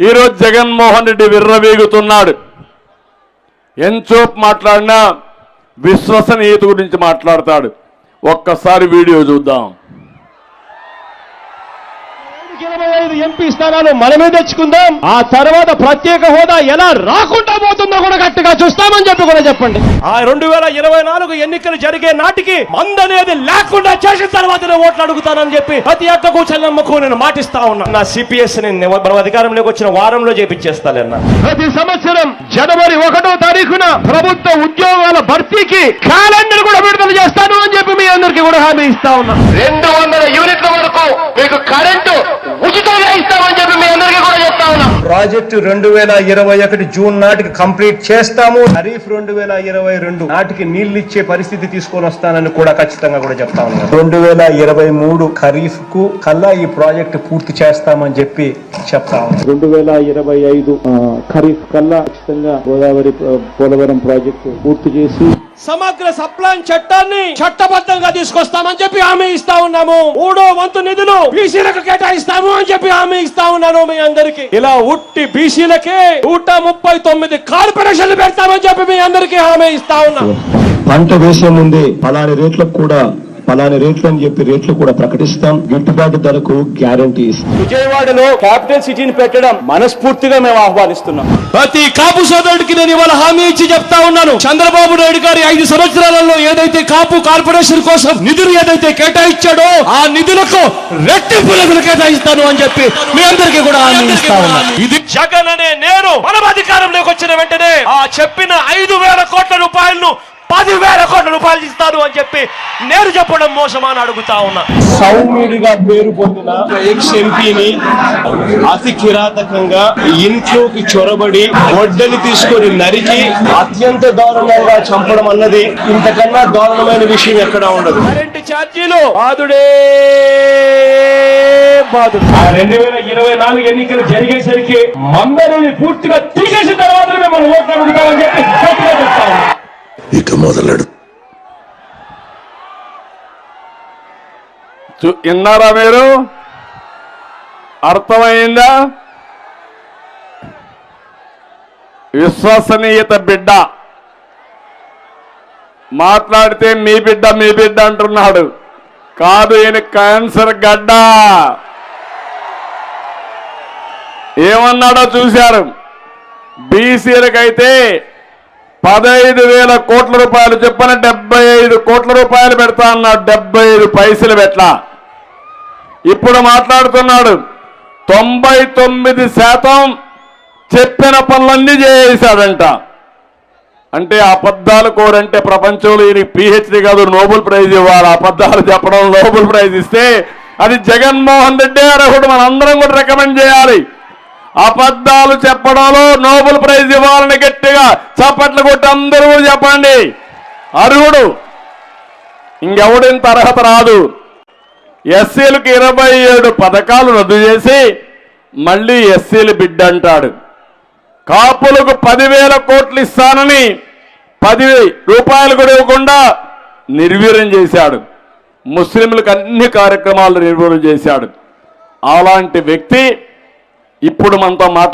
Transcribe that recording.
ఈరోజు జగన్మోహన్ రెడ్డి విర్రవీగుతున్నాడు. ఎంచోపు మాట్లాడినా విశ్వసనీయత గురించి మాట్లాడతాడు. ఒక్కసారి వీడియో చూద్దాం. ఇరవై ఐదు ఎంపీ స్థానాలు మనమే తెచ్చుకుందాం. ఆ తర్వాత ప్రత్యేక హోదా ఎలా రాకుండా పోతుందో కూడా గట్టిగా చూస్తామని చెప్పి కూడా చెప్పండి. ఆ రెండు వేల ఇరవై నాలుగు ఎన్నికలు జరిగే నాటికి మందనేది లేకుండా చేసిన తర్వాత ఓట్లు అడుగుతానని చెప్పి ప్రతి ఒక్కకు చెల్లమ్మకు నేను మాటిస్తా ఉన్నా. నా సిపిఎస్ నేను మనం అధికారంలోకి వచ్చిన వారంలో చేపించేస్తానన్నా ప్రతి సంవత్సరం జనవరి ఒకటో తారీఖున ప్రభుత్వ ఉద్యోగాల భర్తీకి క్యాలెండర్ కూడా విడుదల చేస్తాను అని చెప్పి మీ అందరికీ కూడా హామీ ఇస్తా ఉన్నా. రెండు వందల యూనిట్ల వరకు మీకు కరెంటు ఉచితంగా ఇస్తామని చెప్పి మీ అందరికీ కూడా చెప్తా ఉన్నాం ప్రాజెక్టు రెండు వేల ఇరవై ఒకటి జూన్ నాటికి కంప్లీట్ చేస్తాము. ఖరీఫ్ రెండు వేల ఇరవై రెండు నాటికి నీళ్ళు ఇచ్చే పరిస్థితి తీసుకొని వస్తానని కూడా ఖచ్చితంగా కూడా చెప్తా ఉన్నాను. రెండు వేల ఇరవై మూడు ఖరీఫ్కు కల్లా ఈ ప్రాజెక్టు పూర్తి చేస్తామని చెప్పి చెప్తా రెండు వేల ఇరవై ఐదు ఖరీఫ్ కల్లా ఖచ్చితంగా గోదావరి పోలవరం ప్రాజెక్టు పూర్తి చేసి సమగ్ర సప్లాన్ చట్టాన్ని చట్టబద్ధంగా తీసుకొస్తామని చెప్పి హామీ ఇస్తా ఉన్నాము. మూడో వంతు నిధులు బీసీలకు కేటాయిస్తాము అని చెప్పి హామీ ఇస్తా ఉన్నాను మీ అందరికి. ఇలా ఉట్టి బీసీలకే నూట ముప్పై తొమ్మిది కార్పొరేషన్లు పెడతామని చెప్పి మీ అందరికి హామీ ఇస్తా ఉన్నాం. పంట వేసే ముందే పలాని రేట్లకు కూడా పలాని రేట్లు అని చెప్పి రేట్లు కూడా ప్రకటిస్తాం. గిట్టుబాటు ధరకు గ్యారంటీ ఇస్తాం. విజయవాడలో క్యాపిటల్ సిటీని పెట్టడం మనస్ఫూర్తిగా మేము ఆహ్వానిస్తున్నాం. ప్రతి కాపు సోదరుడికి నేను ఇవాళ హామీ ఇచ్చి చెప్తా ఉన్నాను. చంద్రబాబు నాయుడు గారి ఐదు సంవత్సరాలలో ఏదైతే కాపు కార్పొరేషన్ కోసం నిధులు ఏదైతే కేటాయించాడో ఆ నిధులకు రెట్టింపు నిధులు కేటాయిస్తాను అని చెప్పి మీ అందరికీ కూడా హామీ ఇస్తా ఉన్నాను. ఇది జగన్ అనే నేను మనం అధికారంలోకి వచ్చిన వెంటనే ఆ చెప్పిన ఐదు వేల కోట్ల రూపాయలను పదివేల కోట్ల రూపాయలు ఇస్తాను అని చెప్పి నేను చెప్పడం మోసమా అని అడుగుతా ఉన్నా. సౌమ్యుడిగా పేరు పొందిన ఎక్స్ ఎంపీని అతి కిరాతకంగా ఇంట్లోకి చొరబడి గొడ్డలి తీసుకొని నరికి అత్యంత దారుణంగా చంపడం అన్నది ఇంతకన్నా దారుణమైన విషయం ఎక్కడా ఉండదు. కరెంటు ఛార్జీలు బాధుడే బాధుడు రెండు వేల ఇరవై నాలుగు ఎన్నికలు జరిగేసరికి మందరిని పూర్తిగా తీసేసిన తర్వాత మేము ఓట్లు అడుగుతామని చెప్పి. ఇక మొదలెడు విన్నారా మీరు? అర్థమైందా? విశ్వసనీయత బిడ్డ. మాట్లాడితే మీ బిడ్డ మీ బిడ్డ అంటున్నాడు. కాదు ఈయన క్యాన్సర్ గడ్డ. ఏమన్నాడో చూశారు. బీసీలకైతే పదహైదు వేల కోట్ల రూపాయలు చెప్పిన డెబ్బై ఐదు కోట్ల రూపాయలు పెడతా అన్నాడు. డెబ్బై ఐదు పైసలు పెట్లా ఇప్పుడు మాట్లాడుతున్నాడు. తొంభై తొమ్మిది శాతం చెప్పిన పనులన్నీ చేసేశాడంట అంటే అబద్ధాలు కోరంటే ప్రపంచంలో ఈయనకి పిహెచ్డి కాదు నోబెల్ ప్రైజ్ ఇవ్వాలి. అబద్ధాలు చెప్పడం నోబెల్ ప్రైజ్ ఇస్తే అది జగన్మోహన్ రెడ్డి అర్హుడు. మనందరం కూడా రికమెండ్ చేయాలి. అబద్ధాలు చెప్పడంలో నోబెల్ ప్రైజ్ ఇవ్వాలని గట్టిగా చప్పట్లు కొట్టి అందరూ చెప్పండి. అర్హుడు. ఇంకెవడింత అర్హత రాదు. ఎస్సీలకు ఇరవై ఏడు పథకాలు రద్దు చేసి మళ్ళీ ఎస్సీలు బిడ్డ అంటాడు. కాపులకు పదివేల కోట్లు ఇస్తానని పది రూపాయలు కూడా ఇవ్వకుండా నిర్వీర్యం చేశాడు. ముస్లింలకు అన్ని కార్యక్రమాలు నిర్వీర్యం చేశాడు. అలాంటి వ్యక్తి ఇప్పుడు మనతో మాట్లాడు